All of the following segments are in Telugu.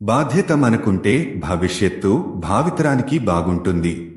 బాధ్యత మనకుంటే భవిష్యత్తు భావితరానికి బాగుంటుంది.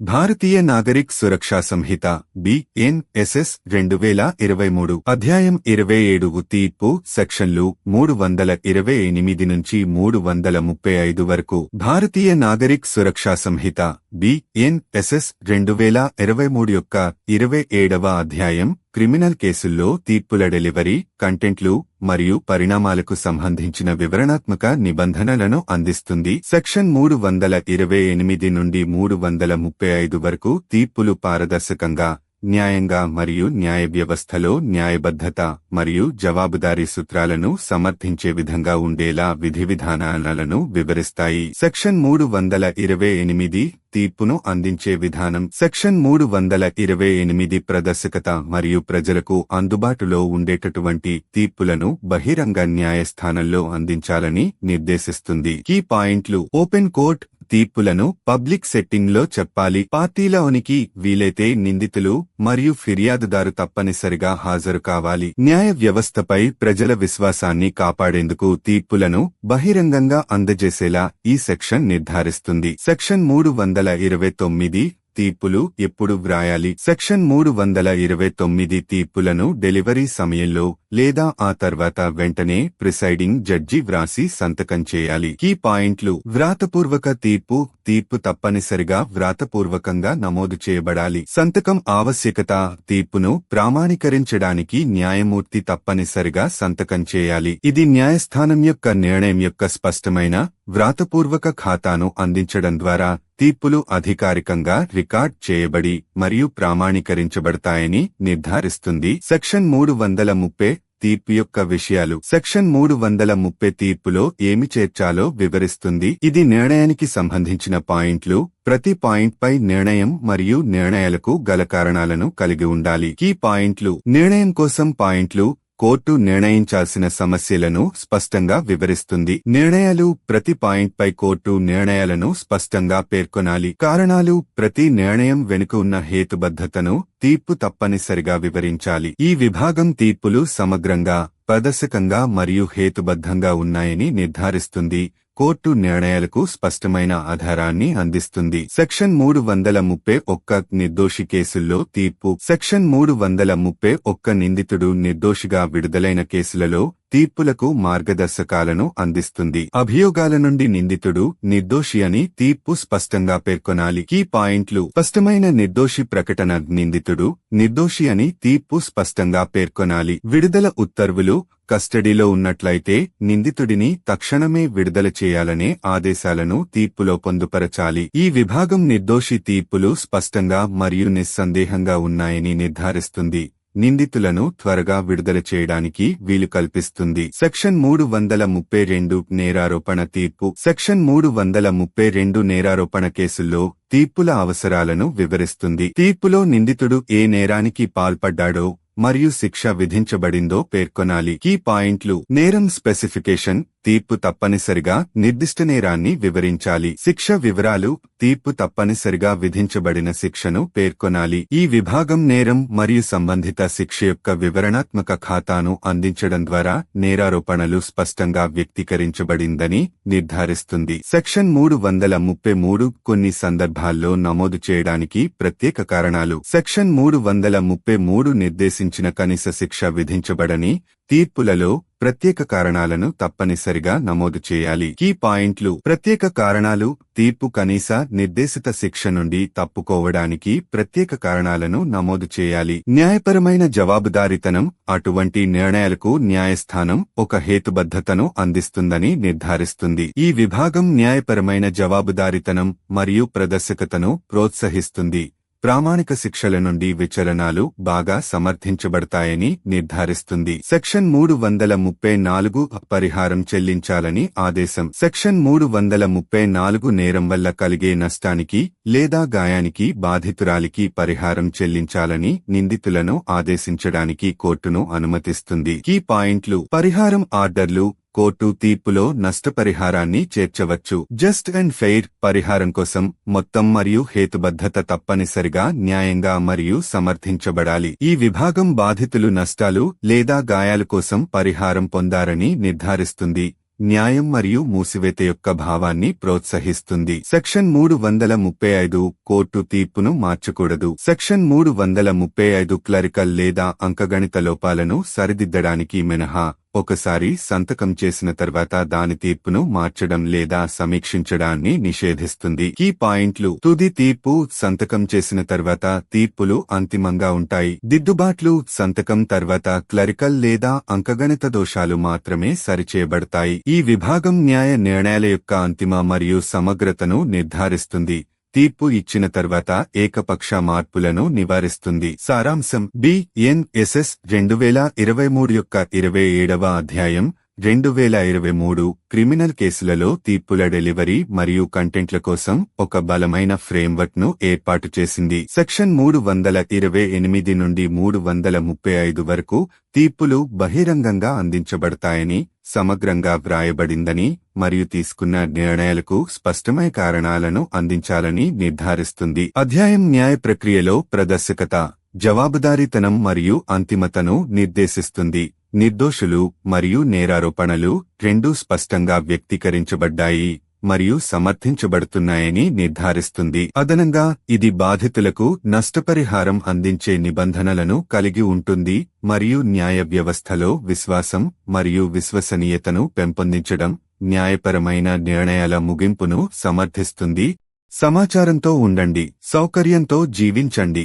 భారతీయ నాగరిక్ సురక్షా సంహిత బిఎన్ఎస్ఎస్ రెండు వేల ఇరవై మూడు అధ్యాయం ఇరవై ఏడు తీర్పు సెక్షన్లు మూడు వందల ఇరవై ఎనిమిది నుంచి మూడు వందల ముప్పై ఐదు వరకు. భారతీయ నాగరిక్ సురక్షా సంహిత బిఎన్ఎస్ఎస్ రెండు వేల ఇరవై మూడు యొక్క ఇరవై ఏడవ అధ్యాయం క్రిమినల్ కేసుల్లో తీర్పుల డెలివరీ కంటెంట్లు మరియు పరిణామాలకు సంబంధించిన వివరణాత్మక నిబంధనలను అందిస్తుంది. సెక్షన్ మూడు వందల ఇరవై ఎనిమిది నుండి మూడు వందల ముప్పై ఐదు వరకు తీర్పులు పారదర్శకంగా న్యాయంగా మరియు న్యాయ వ్యవస్థలో న్యాయబద్ధత మరియు జవాబుదారీ సూత్రాలను సమర్థించే విధంగా ఉండేలా విధి విధానాలను వివరిస్తాయి. సెక్షన్ మూడు వందల ఇరవై ఎనిమిది తీర్పును అందించే విధానం సెక్షన్ మూడు వందల ఇరవై ఎనిమిది ప్రదర్శకత మరియు ప్రజలకు అందుబాటులో ఉండేటటువంటి తీర్పులను బహిరంగ న్యాయస్థానంలో అందించాలని నిర్దేశిస్తుంది. కీ పాయింట్లు ఓపెన్ కోర్ట్ తీర్పులను పబ్లిక్ సెట్టింగ్లో చెప్పాలి. పార్టీలోనికి వీలైతే నిందితులు మరియు ఫిర్యాదుదారు తప్పనిసరిగా హాజరు కావాలి. న్యాయ వ్యవస్థపై ప్రజల విశ్వాసాన్ని కాపాడేందుకు తీర్పులను బహిరంగంగా అందజేసేలా ఈ సెక్షన్ నిర్ధారిస్తుంది. సెక్షన్ మూడు వందల ఇరవై తొమ్మిది తీర్పులు ఎప్పుడు వ్రాయాలి? సెక్షన్ మూడు వందల ఇరవై తొమ్మిది తీర్పులను డెలివరీ సమయంలో లేదా ఆ తర్వాత వెంటనే ప్రిసైడింగ్ జడ్జి వ్రాసి సంతకం చేయాలి. కీ పాయింట్లు. వ్రాతపూర్వక తీర్పు. తీర్పు తప్పనిసరిగా వ్రాతపూర్వకంగా నమోదు చేయబడాలి. సంతకం ఆవశ్యకత. తీర్పును ప్రామాణీకరించడానికి న్యాయమూర్తి తప్పనిసరిగా సంతకం చేయాలి. ఇది న్యాయస్థానం యొక్క నిర్ణయం యొక్క స్పష్టమైన వ్రాతపూర్వక ఖాతాను అందించడం ద్వారా తీర్పులు అధికారికంగా రికార్డ్ చేయబడి మరియు ప్రామాణీకరించబడతాయని నిర్ధారిస్తుంది. సెక్షన్ మూడు వందల ముప్పై తీర్పు యొక్క విషయాలు. సెక్షన్ మూడు వందల ముప్పై తీర్పులో ఏమి చేర్చాలో వివరిస్తుంది. ఇది నిర్ణయానికి సంబంధించిన పాయింట్లు. ప్రతి పాయింట్ పై నిర్ణయం మరియు నిర్ణయాలకు గల కారణాలను కలిగి ఉండాలి. కీ పాయింట్లు. నిర్ణయం కోసం పాయింట్లు. కోర్టు నిర్ణయించాల్సిన సమస్యలను స్పష్టంగా వివరిస్తుంది. నిర్ణయాలు ప్రతి పాయింట్ పై కోర్టు నిర్ణయాలను స్పష్టంగా పేర్కొనాలి. కారణాలు ప్రతి నిర్ణయం వెనుక ఉన్న హేతుబద్ధతను తీర్పు తప్పనిసరిగా వివరించాలి. ఈ విభాగం తీర్పులు సమగ్రంగా ప్రదర్శకంగా మరియు హేతుబద్ధంగా ఉన్నాయని నిర్ధారిస్తుంది. కోర్టు నిర్ణయాలకు స్పష్టమైన ఆధారాన్ని అందిస్తుంది. సెక్షన్ మూడు వందల ముప్పై ఒక్క నిర్దోషి కేసుల్లో తీర్పు. సెక్షన్ మూడు వందల ముప్పై ఒక్క నిందితుడు నిర్దోషిగా విడుదలైన కేసులలో తీర్పులకు మార్గదర్శకాలను అందిస్తుంది. అభియోగాల నుండి నిందితుడు నిర్దోషి అని తీర్పు స్పష్టంగా పేర్కొనాలి. కీ పాయింట్లు. స్పష్టమైన నిర్దోషి ప్రకటన నిందితుడు నిర్దోషి అని తీర్పు స్పష్టంగా పేర్కొనాలి. విడుదల ఉత్తర్వులు. కస్టడీలో ఉన్నట్లయితే నిందితుడిని తక్షణమే విడుదల చేయాలనే ఆదేశాలను తీర్పులో పొందుపరచాలి. ఈ విభాగం నిర్దోషి తీర్పులు స్పష్టంగా మరియు నిస్సందేహంగా ఉన్నాయని నిర్ధారిస్తుంది. నిందితులను త్వరగా విడుదల చేయడానికి వీలు కల్పిస్తుంది. సెక్షన్ మూడు వందల ముప్పై రెండు నేరారోపణ తీర్పు. సెక్షన్ మూడు వందల ముప్పై రెండు నేరారోపణ కేసుల్లో తీర్పుల అవసరాలను వివరిస్తుంది. తీర్పులో నిందితుడు ఏ నేరానికి పాల్పడ్డాడో మరియు శిక్ష విధించబడిందో పేర్కొనాలి. కీ పాయింట్లు. నేరం స్పెసిఫికేషన్ తీర్పు తప్పనిసరిగా నిర్దిష్ట నేరాన్ని వివరించాలి. శిక్ష వివరాలు తీర్పు తప్పనిసరిగా విధించబడిన శిక్షను పేర్కొనాలి. ఈ విభాగం నేరం మరియు సంబంధిత శిక్ష యొక్క వివరణాత్మక ఖాతాను అందించడం ద్వారా నేరారోపణలు స్పష్టంగా వ్యక్తీకరించబడిందని నిర్ధారిస్తుంది. సెక్షన్ మూడు వందల ముప్పై మూడు కొన్ని సందర్భాల్లో నమోదు చేయడానికి ప్రత్యేక కారణాలు. సెక్షన్ మూడు వందల ముప్పై మూడు నిర్దేశించిన కనీస శిక్ష విధించబడని తీర్పులలో ప్రత్యేక కారణాలను తప్పనిసరిగా నమోదు చేయాలి. కీ పాయింట్లు. ప్రత్యేక కారణాలు. తీర్పు కనీస నిర్దేశిత శిక్ష నుండి తప్పుకోవడానికి ప్రత్యేక కారణాలను నమోదు చేయాలి. న్యాయపరమైన జవాబుదారితనం. అటువంటి నిర్ణయాలకు న్యాయస్థానం ఒక హేతుబద్ధతను అందిస్తుందని నిర్ధారిస్తుంది. ఈ విభాగం న్యాయపరమైన జవాబుదారితనం మరియు ప్రదర్శకతను ప్రోత్సహిస్తుంది. ప్రామాణిక శిక్షల నుండి విచలనాలు బాగా సమర్థించబడతాయని నిర్ధారిస్తుంది. సెక్షన్ మూడు వందల ముప్పై నాలుగు పరిహారం చెల్లించాలని ఆదేశం. సెక్షన్ మూడు వందల ముప్పై నాలుగు నేరం వల్ల కలిగే నష్టానికి లేదా గాయానికి బాధితురాలికి పరిహారం చెల్లించాలని నిందితులను ఆదేశించడానికి కోర్టును అనుమతిస్తుంది. కీ పాయింట్లు. పరిహారం ఆర్డర్లు కోర్టు తీర్పులో నష్టపరిహారాన్ని చేర్చవచ్చు. జస్ట్ అండ్ ఫెయిర్ పరిహారం కోసం మొత్తం మరియు హేతుబద్ధత తప్పనిసరిగా న్యాయంగా మరియు సమర్థించబడాలి. ఈ విభాగం బాధితులు నష్టాలు లేదా గాయాల కోసం పరిహారం పొందారని నిర్ధారిస్తుంది. న్యాయం మరియు మూసివేత యొక్క భావాన్ని ప్రోత్సహిస్తుంది. సెక్షన్ మూడు వందల ముప్పై ఐదు కోర్టు తీర్పును మార్చకూడదు. సెక్షన్ మూడు వందల ముప్పై ఐదు క్లరికల్ లేదా అంకగణిత లోపాలను సరిదిద్దడానికి మినహా ఒకసారి సంతకం చేసిన తర్వాత దాని తీర్పును మార్చడం లేదా సమీక్షించడాన్ని నిషేధిస్తుంది. ఈ పాయింట్లు తుది తీర్పు సంతకం చేసిన తర్వాత తీర్పులు అంతిమంగా ఉంటాయి. దిద్దుబాట్లు సంతకం తర్వాత క్లరికల్ లేదా అంకగణిత దోషాలు మాత్రమే సరిచేయబడతాయి. ఈ విభాగం న్యాయ నిర్ణయాల యొక్క అంతిమ మరియు సమగ్రతను నిర్ధారిస్తుంది. తీర్పు ఇచ్చిన తర్వాత ఏకపక్ష మార్పులను నివారిస్తుంది. సారాంశం బిఎన్ఎస్ఎస్ రెండు వేల ఇరవై మూడు యొక్క ఇరవై ఏడవ అధ్యాయం రెండు వేల ఇరవై మూడు క్రిమినల్ కేసులలో తీర్పుల డెలివరీ మరియు కంటెంట్ల కోసం ఒక బలమైన ఫ్రేమ్వర్క్ను ఏర్పాటు చేసింది. సెక్షన్ మూడు వందల ఇరవై ఎనిమిది నుండి మూడు వందల ముప్పై ఐదు వరకు తీర్పులు బహిరంగంగా అందించబడతాయని సమగ్రంగా వ్రాయబడిందని మరియు తీసుకున్న నిర్ణయాలకు స్పష్టమైన కారణాలను అందించాలని నిర్ధారిస్తుంది. అధ్యాయం న్యాయ ప్రక్రియలో ప్రదర్శకత జవాబుదారీతనం మరియు అంతిమతను నిర్దేశిస్తుంది. నిర్దోషులు మరియు నేరారోపణలు రెండూ స్పష్టంగా వ్యక్తీకరించబడ్డాయి. మరియు సమర్థించబడుతున్నాయని నిర్ధారిస్తుంది. అదనంగా ఇది బాధితులకు నష్టపరిహారం అందించే నిబంధనలను కలిగి ఉంటుంది మరియు న్యాయ వ్యవస్థలో విశ్వాసం మరియు విశ్వసనీయతను పెంపొందించడం న్యాయపరమైన నిర్ణయాల ముగింపును సమర్థిస్తుంది. సమాచారంతో ఉండండి సౌకర్యంతో జీవించండి.